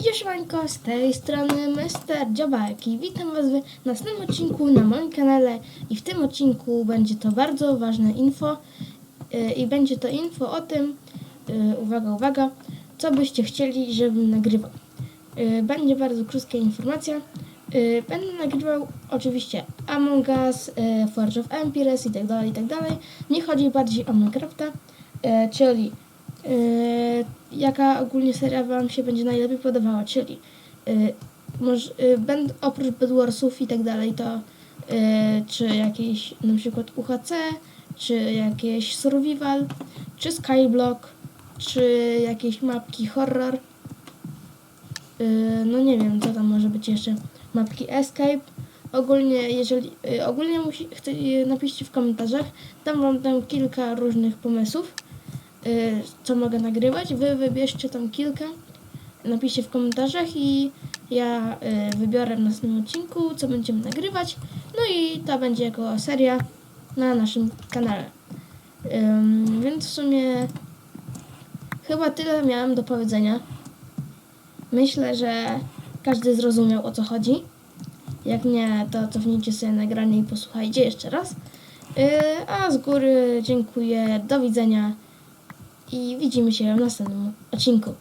Siemanko, z tej strony Mr. Dziobak i witam Was w następnym odcinku na moim kanale i w tym odcinku będzie to bardzo ważne info yy, i będzie to info o tym, yy, uwaga, uwaga, co byście chcieli, żebym nagrywał. Yy, Będzie bardzo krótka informacja. Będę nagrywał oczywiście Among Us, Forge of Empires i dalej, i tak dalej. Nie chodzi bardziej o Minecrafta, czyli jaka ogólnie seria Wam się będzie najlepiej podobała, czyli yy, może, yy, będ, oprócz Bedwarsów i tak dalej, to yy, czy jakieś na przykład UHC, czy jakieś Survival, czy Skyblock, czy jakieś mapki horror. Yy, no nie wiem, co tam może być jeszcze. Mapki Escape. Ogólnie, jeżeli yy, ogólnie musi, chce, yy, napiszcie w komentarzach, dam wam tam kilka różnych pomysłów y, co mogę nagrywać. Wy wybierzcie tam kilka, napiszcie w komentarzach i ja y, wybiorę w następnym odcinku, co będziemy nagrywać. No i to będzie jako seria na naszym kanale. Więc w sumie chyba tyle miałem do powiedzenia. Myślę, że każdy zrozumiał o co chodzi. Jak nie, to cofnijcie sobie nagranie i posłuchajcie jeszcze raz. Yy, a z góry dziękuję, do widzenia i widzimy się w następnym odcinku.